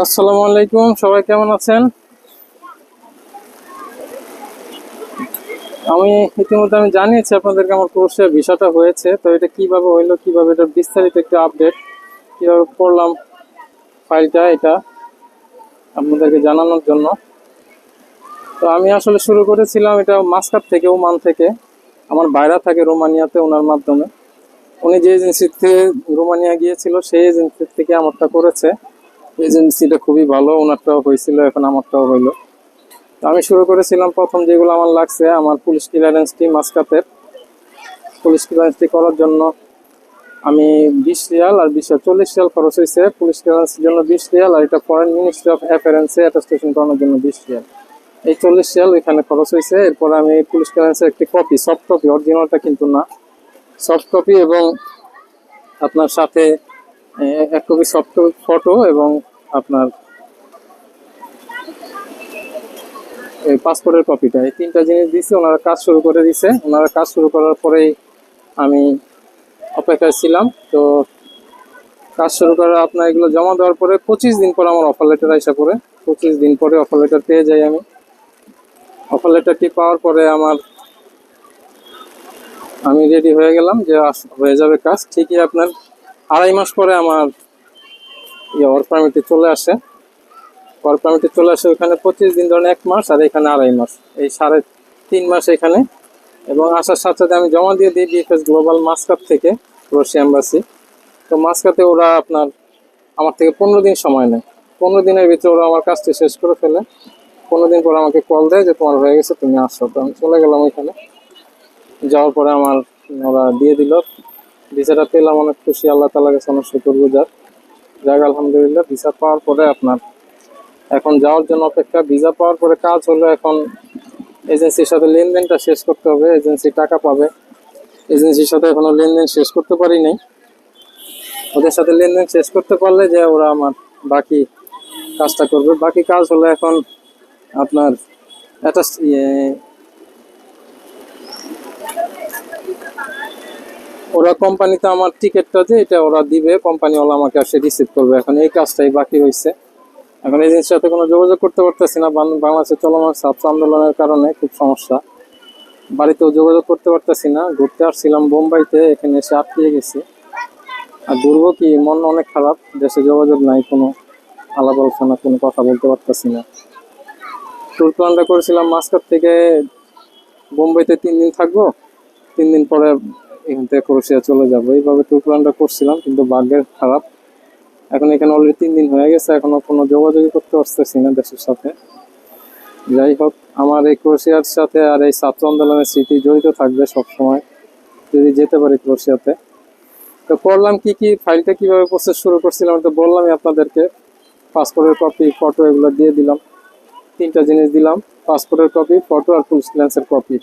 আসসালামু আলাইকুম, সবাই কেমন আছেন? আমি ইতিমধ্যে আমি জানিয়েছি আপনাদেরকে আমার কোর্সে বিষয়টা হয়েছে, তো এটা কীভাবে হইল, কীভাবে এটা বিস্তারিত একটু আপডেট কীভাবে করলাম ফাইলটা এটা আপনাদেরকে জানানোর জন্য। তো আমি আসলে শুরু করেছিলাম এটা মাস্কাট থেকে, ওমান থেকে। আমার বাইরা থাকে রোমানিয়াতে ওনার মাধ্যমে। উনি যে এজেন্সিতে রোমানিয়া গিয়েছিল, সেই এজেন্সি থেকে আমারটা করেছে। এজেন্সিটা খুবই ভালো, ওনারটাও হয়েছিল, এখন আমারটাও হইল। আমি শুরু করেছিলাম প্রথম যেগুলো আমার লাগছে, আমার পুলিশ ক্লিয়ারেন্সটি মাসকাতের পুলিশ ক্লিয়ারেন্সটি করার জন্য আমি বিশ রিয়াল আর বিশ চল্লিশ রিয়াল খরচ হয়েছে পুলিশ ক্লিয়ারেন্সের জন্য বিশ রিয়াল আর এটা ফরেন মিনিস্ট্রি অফ অ্যাফেয়ারেন্সে অ্যাটাস্টেশন করানোর জন্য বিশ রিয়াল। এই চল্লিশ রিয়াল এখানে খরচ হয়েছে এরপর আমি পুলিশ ক্লিয়ারেন্সের একটি কপি সফট কপি অরিজিনালটা কিন্তু না। সফট কপি এবং আপনার সাথে এক কপি সফট ফটো এবং আপনার এই পাসপোর্টের কপিটা এই তিনটা জিনিস দিছে ওনারা কাজ শুরু করে দিছে ওনারা কাজ শুরু করার পরেই আমি অপেক্ষায় ছিলাম। তো কাজ শুরু করার আপনার এগুলো জমা দেওয়ার পরে পঁচিশ দিন পর আমার অফার লেটার আসা পরে পঁচিশ দিন পরে অফার লেটার পেয়ে যাই আমি। অফার লেটারটি পাওয়ার পরে আমার আমি রেডি হয়ে গেলাম যে হয়ে যাবে কাজ। ঠিকই আপনার আড়াই মাস পরে আমার ইয়ে ওয়ার্ক পারমিটে চলে আসে। ওয়ার্ক পারমিটে চলে আসে ওখানে পঁচিশ দিন ধরেন এক মাস আর এখানে আড়াই মাস। এই সাড়ে তিন মাস এখানে। এবং আসার সাথে সাথে আমি জমা দিয়ে দিই বিএফএস গ্লোবাল মাস্কাত থেকে রশিয়া এম্বাসি তো মাস্কাতে ওরা আপনার আমার থেকে পনেরো দিন সময় নেয়। পনেরো দিনের ভিতরে ওরা আমার কাজটি শেষ করে ফেলে। পনেরো দিন পর আমাকে কল দেয় যে, তোমার হয়ে গেছে, তুমি আসো। তো আমি চলে গেলাম ওইখানে। যাওয়ার পরে আমার ওরা দিয়ে দিল। ভিসাটা পেলাম, অনেক খুশি। আল্লাহ তালা কাছে অনেক শুকুর গুজার যাক, আলহামদুলিল্লাহ, ভিসা পাওয়ার পরে আপনার এখন যাওয়ার জন্য অপেক্ষা। ভিসা পাওয়ার পরে কাজ হলো এখন এজেন্সির সাথে লেনদেনটা শেষ করতে হবে। এজেন্সি টাকা পাবে। এজেন্সির সাথে এখনও লেনদেন শেষ করতে পারি নাই। ওদের সাথে লেনদেন শেষ করতে পারলে যে ওরা আমার বাকি কাজটা করবে। বাকি কাজ হলো এখন আপনার একটা ওরা কোম্পানিতে আমার টিকিটটা যে এটা ওরা দিবে, কোম্পানিওয়ালা আমাকে আসে রিসিভ করবে। এখন এই কাজটাই বাকি হয়েছে এখন এজেন্সির সাথে কোনো যোগাযোগ করতে পারতেছি না। বাংলাদেশে চলমান ছাত্র আন্দোলনের কারণে খুব সমস্যা। বাড়িতেও যোগাযোগ করতে পারতেছি না। ঘুরতে আসছিলাম বোম্বাইতে, এখানে এসে আটকে গেছি। আর ঘুরবো কি? মন অনেক খারাপ। দেশে যোগাযোগ নাই, কোনো আলাপ আলোচনা কোনো কথা বলতে পারতেছি না। ট্যুর প্ল্যানটা করেছিলাম মাস্কার থেকে। বোম্বাইতে তিন দিন থাকব। তিন দিন পরে এখান থেকে ক্রোশিয়া চলে যাব। এইভাবে ট্যুর প্ল্যানটা করছিলাম, কিন্তু ভাগ্যের খারাপ। এখন এখানে অলরেডি তিন দিন হয়ে গেছে, এখনও কোনো যোগাযোগই করতে পারতেছি না দেশের সাথে। যাই হোক, আমার এই ক্রোশিয়ার সাথে আর এই ছাত্র আন্দোলনের স্মৃতি জড়িত থাকবে সব সময় যদি যেতে পারি ক্রোশিয়াতে তো করলাম কি কি ফাইলটা কীভাবে প্রসেস শুরু করছিলাম তো বললামই আপনাদেরকে। পাসপোর্টের কপি ফটো এগুলো দিয়ে দিলাম। তিনটা জিনিস দিলাম পাসপোর্টের কপি ফটো আর পুলিশ ক্লিয়ারেন্সের কপি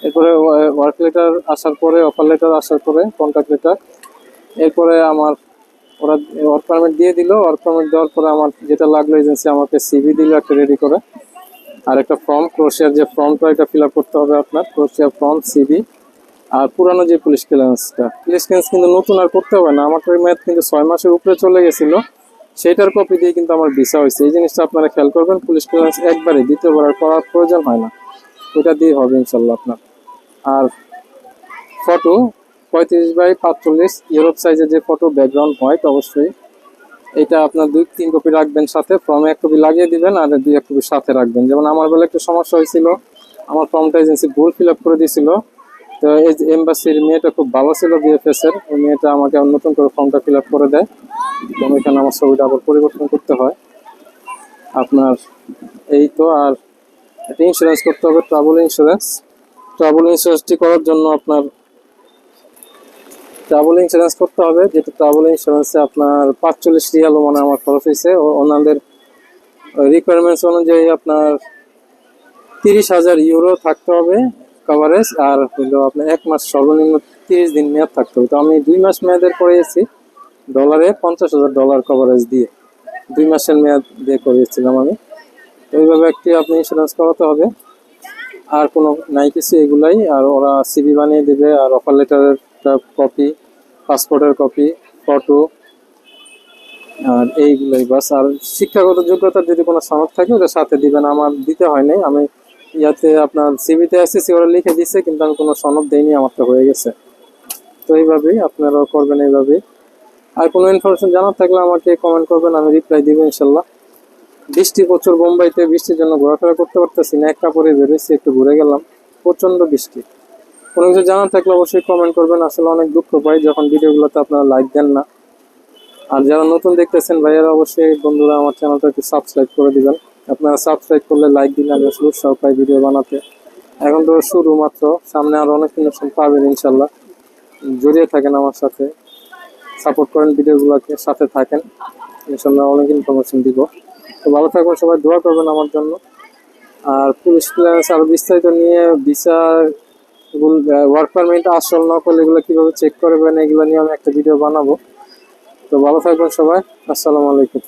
এরপরে ওয়ার্ক লেটার আসার পরে অফার লেটার আসার পরে কন্ট্যাক্ট লেটার এরপরে আমার, ওরা ওয়ার্ক পারমিট দিয়ে দিল। ওয়ার্ক পারমিট দেওয়ার পরে আমার যেটা লাগল এজেন্সি আমাকে সিভি দিল একটা রেডি করে। আর একটা ফর্ম ক্রোশিয়ার যে ফর্মটা এটা ফিল আপ করতে হবে আপনার ক্রোশিয়ার ফর্ম সিভি আর পুরানো যে পুলিশ ক্লিয়ারেন্সটা পুলিশ ক্লিয়ারেন্স কিন্তু নতুন আর করতে হবে না। আমার মেয়াদ কিন্তু ছয় মাসের উপরে চলে গেছিল। সেটার কপি দিয়ে কিন্তু আমার ভিসা হয়েছে। এই জিনিসটা আপনারা খেয়াল করবেন পুলিশ ক্লিয়ারেন্স একবারে দ্বিতীয়বার আর করার প্রয়োজন হয় না। ওইটা দিয়ে হবে ইনশাল্লাহ আপনার। আর ফটো পঁয়ত্রিশ বাই পাঁচচল্লিশ ইউরোপ সাইজের যে ফটো ব্যাকগ্রাউন্ড হোয়াইট অবশ্যই। এটা আপনার দুই, তিন কপি রাখবেন সাথে ফর্মে এক কপি লাগিয়ে দিবেন আর দুই, এক কপি সাথে রাখবেন। যেমন আমার বেলা একটু সমস্যা হয়েছিল, আমার ফর্মটা এজেন্সি ভুল ফিল আপ করে দিয়েছিল। তো এই যে এম্বাসির মেয়েটা খুব ভালো ছিল বিএফএস এর, ওই মেয়েটা আমাকে নতুন করে ফর্মটা ফিল আপ করে দেয়। এবং এখানে আমার ছবিটা আবার পরিবর্তন করতে হয়। আপনার এই তো, আর একটা ইন্স্যুরেন্স করতে হবে ট্রাভেল ইন্স্যুরেন্স ট্রাভেল ইন্স্যুরেন্সটি করার জন্য আপনার ট্রাভেল ইন্স্যুরেন্স করতে হবে। যেটা ট্রাভেল ইন্স্যুরেন্সে আপনার পাঁচচল্লিশ রিয়াল মানে আমার খরচ হয়েছে। ওনাদের রিকোয়ারমেন্টস অনুযায়ী আপনার তিরিশ হাজার ইউরো থাকতে হবে কভারেজ আর হলো আপনার এক মাস সর্বনিম্ন তিরিশ দিন মেয়াদ থাকতে হবে। তো আমি দুই মাস মেয়াদের করিয়েছি ডলারে পঞ্চাশ হাজার ডলার কভারেজ দিয়ে। দুই মাসের মেয়াদ দিয়ে করিয়েছিলাম আমি। তো এইভাবে একটি আপনি ইন্স্যুরেন্স করাতে হবে। আর কোনো নাই কিছু এগুলাই, আর ওরা সিবি বানিয়ে দেবে, আর অফার লেটারের কপি পাসপোর্টের কপি ফটো আর এইগুলোই বাস। আর শিক্ষাগত যোগ্যতার যদি কোনো সনদ থাকে, ওটা সাথে দিবেন। আমার দিতে হয় নাই। আমি ইয়াতে আপনার সিভিতে এসেছি ওরা লিখে দিছে, কিন্তু আমি কোনো সনদ দেইনি, আমারটা হয়ে গেছে। তো এইভাবেই আপনারাও করবেন এইভাবেই। আর কোনো ইনফরমেশন জানার থাকলে আমাকে কমেন্ট করবেন, আমি রিপ্লাই দিব ইনশাল্লাহ। বৃষ্টি প্রচুর, বোম্বাইতে বৃষ্টির জন্য ঘোরাফেরা করতে পারতেছি না, একটা কাপড়ে বেরোইছি, একটু ঘুরে গেলাম প্রচণ্ড বৃষ্টি। কোনো কিছু জানার থাকলে অবশ্যই কমেন্ট করবেন, আসলে অনেক দুঃখ পাই যখন ভিডিওগুলোতে আপনারা লাইক দেন না। আর যারা নতুন দেখতেছেন ভাইয়ারা, অবশ্যই বন্ধুরা আমার চ্যানেলটা একটু সাবস্ক্রাইব করে দিবেন। আপনারা সাবস্ক্রাইব করলে লাইক দিলে আমি আসলে উৎসাহ পাই ভিডিও বানাতে। এখন তো শুরু মাত্র, সামনে আরও অনেক ইনফরমেশন পাবেন ইনশাল্লাহ। জড়িয়ে থাকেন আমার সাথে। সাপোর্ট করেন ভিডিওগুলোকে সাথে থাকেন। ইনশাল্লাহ অনেক ইনফরমেশন দিব। তো ভালো থাকবেন, সবাই দোয়া করবেন আমার জন্য। আর পুলিশ ক্লিয়ারেন্স আরও বিস্তারিত নিয়ে বিচার ওয়ার্ক পারমিট আসল, নকল, এগুলো কীভাবে চেক করবেন, এগুলো নিয়ে আমি একটা ভিডিও বানাবো। তো ভালো থাকবেন সবাই, আসসালামু আলাইকুম।